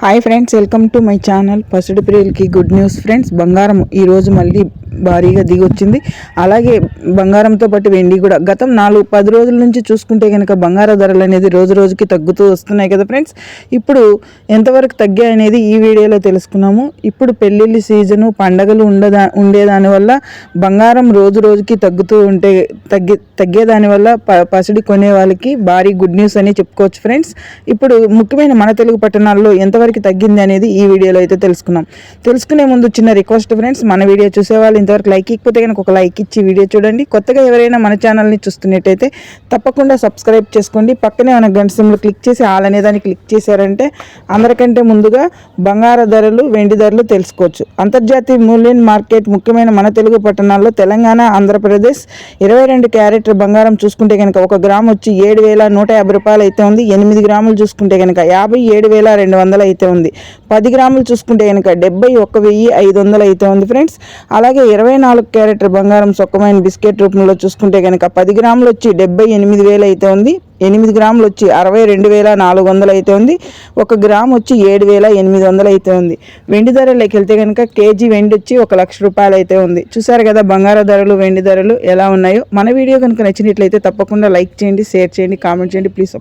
Hi friends welcome to my channel పసుడు ప్రియులకి good news friends. బంగారం ఈరోజు మళ్ళీ భారీగా దిగి వచ్చింది అలాగే బంగారంతో పాటు వెండి కూడా. గతం నాలుగు పది రోజుల నుంచి చూసుకుంటే కనుక బంగార ధరలు అనేది రోజు రోజుకి తగ్గుతూ వస్తున్నాయి కదా ఫ్రెండ్స్. ఇప్పుడు ఎంతవరకు తగ్గాయి అనేది ఈ వీడియోలో తెలుసుకున్నాము. ఇప్పుడు పెళ్ళిళ్ళ సీజను పండగలు ఉండదా ఉండేదాని వల్ల బంగారం రోజు రోజుకి తగ్గుతూ ఉంటే తగ్గి తగ్గేదాని వల్ల ప పసిడి కొనే వాళ్ళకి భారీ గుడ్ న్యూస్ అని చెప్పుకోవచ్చు ఫ్రెండ్స్. ఇప్పుడు ముఖ్యమైన మన తెలుగు పట్టణాల్లో ఎంతవరకు తగ్గింది అనేది ఈ వీడియోలో అయితే తెలుసుకున్నాం. తెలుసుకునే ముందు చిన్న రిక్వెస్ట్ ఫ్రెండ్స్ మన వీడియో చూసేవాళ్ళు వాళ్ళు ఇంతవరకు లైక్ ఇకపోతే కనుక ఒక లైక్ ఇచ్చి వీడియో చూడండి. కొత్తగా ఎవరైనా మన ఛానల్ని చూస్తున్నట్టయితే తప్పకుండా సబ్స్క్రైబ్ చేసుకోండి. పక్కనే మన గంట సింబల్ క్లిక్ చేసి ఆల్ అనే దాన్ని క్లిక్ చేశారంటే అందరికంటే ముందుగా బంగార ధరలు వెండి ధరలు తెలుసుకోవచ్చు. అంతర్జాతీయ మూల్యం మార్కెట్ ముఖ్యమైన మన తెలుగు పట్టణాల్లో తెలంగాణ ఆంధ్రప్రదేశ్ ఇరవై రెండు క్యారెట్ బంగారం చూసుకుంటే కనుక ఒక గ్రామ్ వచ్చి ఏడు వేల నూట యాభై రూపాయలు అయితే ఉంది. ఎనిమిది గ్రాములు చూసుకుంటే కనుక యాభై ఏడు వేల రెండు వందలు అయితే ఉంది. పది గ్రాములు చూసుకుంటే కనుక డెబ్బై ఒక్క వెయ్యి ఐదు వందలు అయితే ఉంది ఫ్రెండ్స్. అలాగే ఇరవై నాలుగు క్యారెట్ బంగారం సొక్కమైన బిస్కెట్ రూపంలో చూసుకుంటే కనుక పది గ్రాములు వచ్చి డెబ్బై ఎనిమిది వేలు అయితే ఉంది. ఎనిమిది గ్రాములు వచ్చి అరవై రెండు వేల నాలుగు వందలు అయితే ఉంది. ఒక గ్రామ్ వచ్చి ఏడు వేల ఎనిమిది వందలు అయితే ఉంది. వెండి ధరలోకి వెళ్తే కనుక కేజీ వెండి వచ్చి ఒక లక్ష రూపాయలు అయితే ఉంది. చూసారు కదా బంగారు ధరలు వెండి ధరలు ఎలా ఉన్నాయో? మన వీడియో కనుక నచ్చినట్లయితే తప్పకుండా లైక్ చేయండి షేర్ చేయండి కామెంట్ చేయండి. ప్లీజ్